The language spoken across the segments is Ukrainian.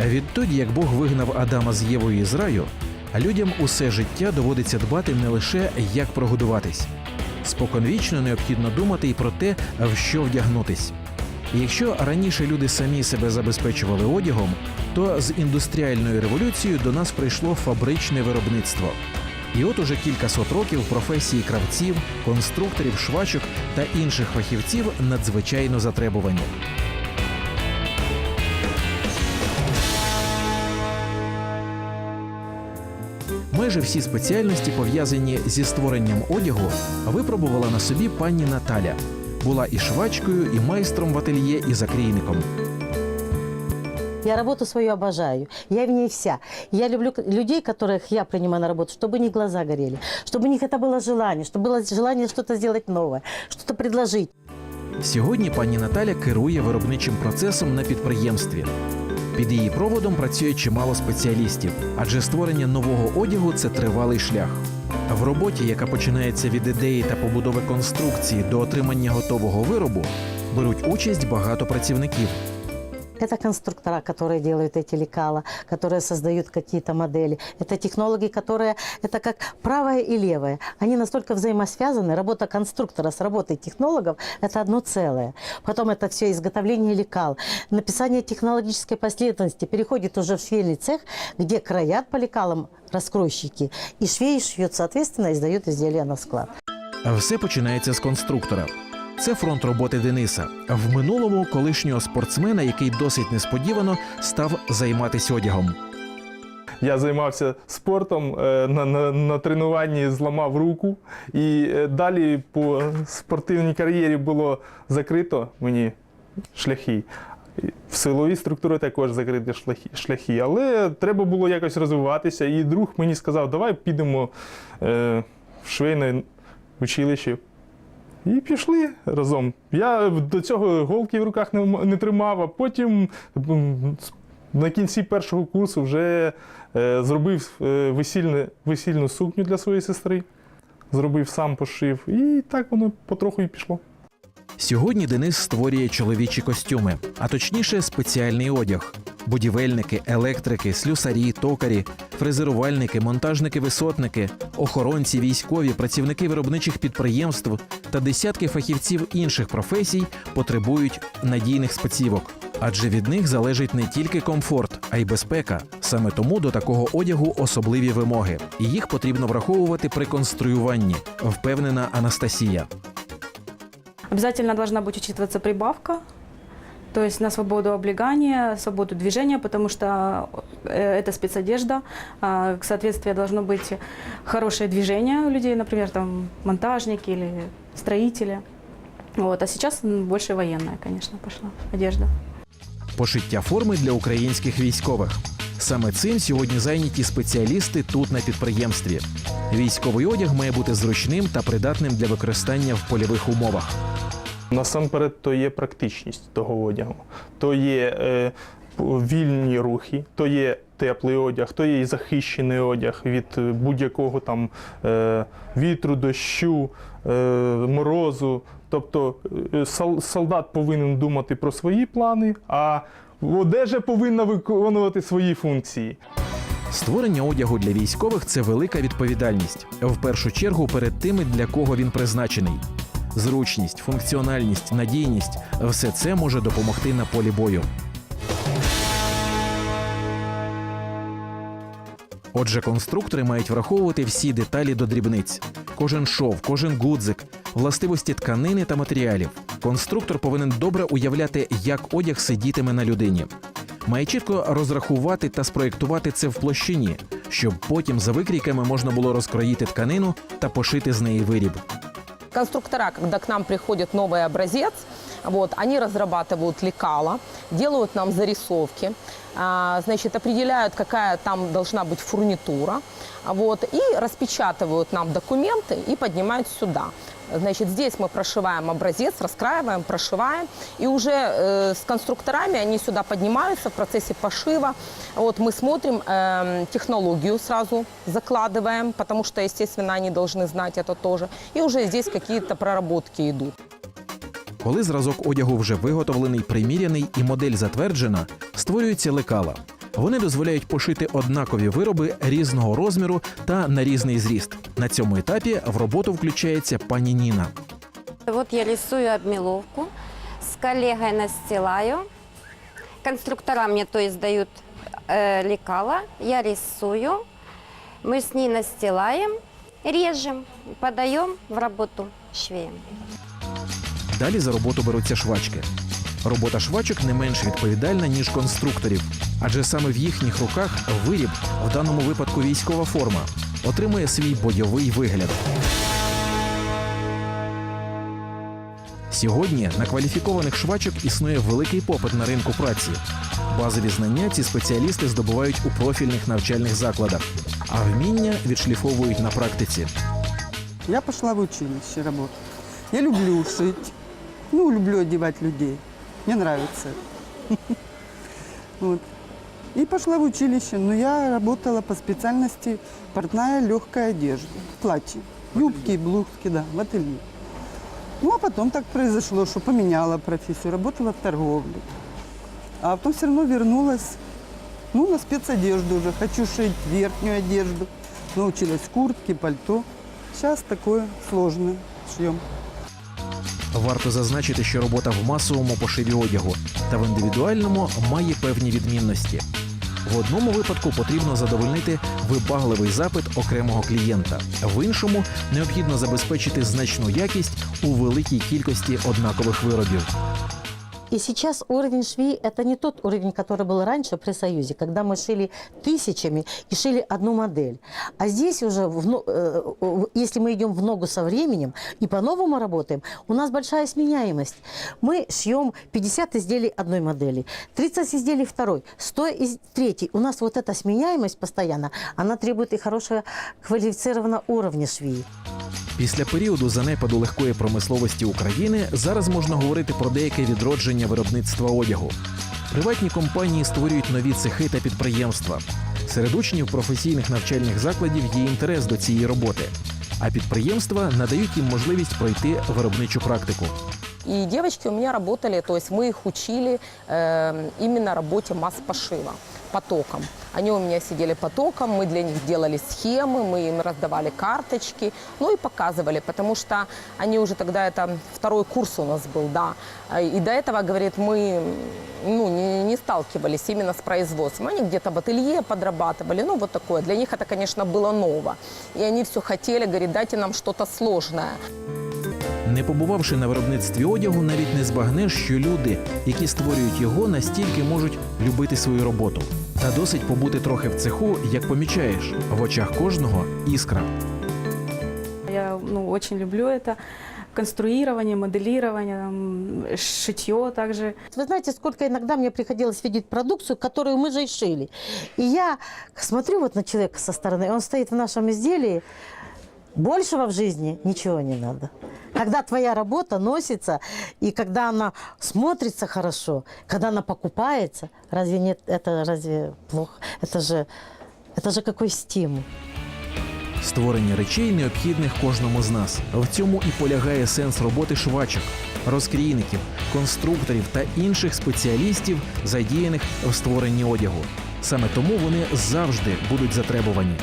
Відтоді, як Бог вигнав Адама з Євою із раю, людям усе життя доводиться дбати не лише як прогодуватись. Споконвічно необхідно думати і про те, в що вдягнутись. Якщо раніше люди самі себе забезпечували одягом, то з індустріальною революцією до нас прийшло фабричне виробництво. І от уже кількасот років професії кравців, конструкторів, швачок та інших фахівців надзвичайно затребувані. Майже всі спеціальності, пов'язані зі створенням одягу, випробувала на собі пані Наталя. Була і швачкою, і майстром в ательє, і закрійником. Я работу свою обожаю. Я в ней вся. Я люблю к- людей, которых я принимаю на работу, чтобы у них глаза горели, чтобы у них это было желание, чтобы было желание что-то сделать новое, что-то предложить. Сьогодні пані Наталя керує виробничим процесом на підприємстві. Під її проводом працює чимало спеціалістів, адже створення нового одягу це тривалий шлях. В роботі, яка починається від ідеї та побудови конструкції до отримання готового виробу, беруть участь багато працівників. Это конструктора, которые делают эти лекала, которые создают какие-то модели. Это технологи, которые, это как правое и левое. Они настолько взаимосвязаны. Работа конструктора с работой технологов – это одно целое. Потом это все изготовление лекал, написание технологической последовательности переходит уже в швейный цех, где краят по лекалам раскройщики. И швей шьет, соответственно, и сдают изделия на склад. Все починається з конструктора. Це фронт роботи Дениса. В минулому колишнього спортсмена, який досить несподівано став займатися одягом. Я займався спортом е, на, на, на тренуванні, зламав руку, і е, далі по спортивній кар'єрі було закрито мені шляхи. В силовій структурі також закриті шляхи, шляхи. Але треба було якось розвиватися. І друг мені сказав, давай підемо е, в швейне училище. І пішли разом. Я до цього голки в руках не, не тримав, а потім на кінці першого курсу вже е, зробив е, весільне, весільну сукню для своєї сестри. Зробив сам пошив. І так воно потроху і пішло. Сьогодні Денис створює чоловічі костюми, а точніше спеціальний одяг. Будівельники, електрики, слюсарі, токарі, фрезерувальники, монтажники-висотники, охоронці, військові, працівники виробничих підприємств та десятки фахівців інших професій потребують надійних спецівок. Адже від них залежить не тільки комфорт, а й безпека. Саме тому до такого одягу особливі вимоги, і їх потрібно враховувати при конструюванні, впевнена Анастасія. Обязательно должна быть учитываться прибавка, то есть на свободу облегания, свободу движения, потому что э, это спецодежда. А, Соответствие должно быть хорошее движение у людей, например, там монтажники или строители. Вот. А сейчас больше военная, конечно, пошла одежда. Пошиття форми для українських військових. Саме цим сьогодні зайняті спеціалісти тут на підприємстві. Військовий одяг має бути зручним та придатним для використання в польових умовах. Насамперед, то є практичність того одягу, то є е, вільні рухи, то є теплий одяг, то є і захищений одяг від е, будь-якого там е, вітру, дощу, морозу. Тобто е, солдат повинен думати про свої плани, а одежа повинна виконувати свої функції. Створення одягу для військових це велика відповідальність. В першу чергу перед тими, для кого він призначений. Зручність, функціональність, надійність все це може допомогти на полі бою. Отже, конструктори мають враховувати всі деталі до дрібниць: кожен шов, кожен гудзик, властивості тканини та матеріалів. Конструктор повинен добре уявляти, як одяг сидітиме на людині. Має чітко розрахувати та спроєктувати це в площині, щоб потім за викрійками можна було розкроїти тканину та пошити з неї виріб. Конструктора, коли к нам приходить новий образец, вот, они разрабатывают лекала, делают нам зарисовки, а, значит, определяют, какая там должна быть фурнитура, вот, и распечатывают нам документы и поднимают сюда. Значит, здесь мы прошиваем образец, раскраиваем, прошиваем, и уже э, с конструкторами они сюда поднимаются в процессе пошива. Вот мы смотрим эм, технологию сразу, закладываем, потому что, естественно, они должны знать это тоже. И уже здесь какие-то проработки идут. Коли зразок одягу вже виготовлений, приміряний і модель затверджена, створюється лекала. Вони дозволяють пошити однакові вироби різного розміру та на різний зріст. На цьому етапі в роботу включається пані Ніна. Вот я рисую обмеловку, с коллегой настилаю. Конструктора мне то есть дают э, я рисую, мы с ней настилаем, режем, подаем в работу швеям. Далі за роботу беруться швачки. Робота швачок не менш відповідальна, ніж конструкторів, адже саме в їхніх руках виріб, в даному випадку військова форма, отримує свій бойовий вигляд. Сьогодні на кваліфікованих швачок існує великий попит на ринку праці. Базові знання ці спеціалісти здобувають у профільних навчальних закладах, а вміння відшліфовують на практиці. Я пошла в училище работать. Я люблю шить. Ну, люблю одевать людей. Мне нравится. Вот. И пошла в училище. Но я работала по специальности портная легкая одежда. Платье. Юбки, блузки, да, в ателье. Ну, а потом так произошло, что поменяла профессию. Работала в торговле. А потом все равно вернулась ну, на спецодежду уже. Хочу шить верхнюю одежду. Научилась куртки, пальто. Сейчас такое сложное шьем. Варто зазначити, що робота в масовому пошиві одягу та в індивідуальному має певні відмінності. В одному випадку потрібно задовольнити вибагливий запит окремого клієнта, в іншому необхідно забезпечити значну якість у великій кількості однакових виробів. И сейчас уровень швей – это не тот уровень, который был раньше при Союзе, когда мы шили тысячами и шили одну модель. А здесь уже, в но- э, э, если мы идем в ногу со временем и по-новому работаем, у нас большая сменяемость. Мы шьем 50 изделий одной модели, 30 изделий второй, 100 из третьей. У нас вот эта сменяемость постоянно, она требует и хорошего квалифицированного уровня швей. Після періоду занепаду легкої промисловості України зараз можна говорити про деяке відродження виробництва одягу. Приватні компанії створюють нові цехи та підприємства. Серед учнів професійних навчальних закладів є інтерес до цієї роботи, а підприємства надають їм можливість пройти виробничу практику. И девочки у меня работали, то есть мы их учили э, именно работе масс-пошива, потоком. Они у меня сидели потоком, мы для них делали схемы, мы им раздавали карточки, ну и показывали, потому что они уже тогда, это второй курс у нас был, да. И до этого, говорит, мы ну, не, не сталкивались именно с производством. Они где-то в ателье подрабатывали, ну вот такое. Для них это, конечно, было ново. И они все хотели, говорит, дайте нам что-то сложное. Не побувавши на виробництві одягу, навіть не збагнеш, що люди, які створюють його, настільки можуть любити свою роботу. Та досить побути трохи в цеху, як помічаєш, в очах кожного іскра. Я ну, очень люблю это. Конструирование, моделирование, там, шитье также. Вы знаете, сколько иногда мне приходилось видеть продукцию, которую мы же и шили. И я смотрю вот на человека со стороны, он стоит в нашем изделии, большего в жизни ничего не надо. Когда твоя работа носится, и когда она смотрится хорошо, когда она покупается, разве нет, это разве плохо? Это же, это же какой стимул. Створення речей необхідних кожному з нас. В цьому і полягає сенс роботи швачок, розкрійників, конструкторів та інших спеціалістів, задіяних в створенні одягу. Саме тому вони завжди будуть затребувані.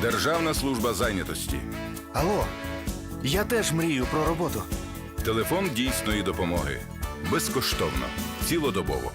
Державна служба зайнятості. Алло, я теж мрію про роботу. Телефон дійсної допомоги. Безкоштовно. Цілодобово.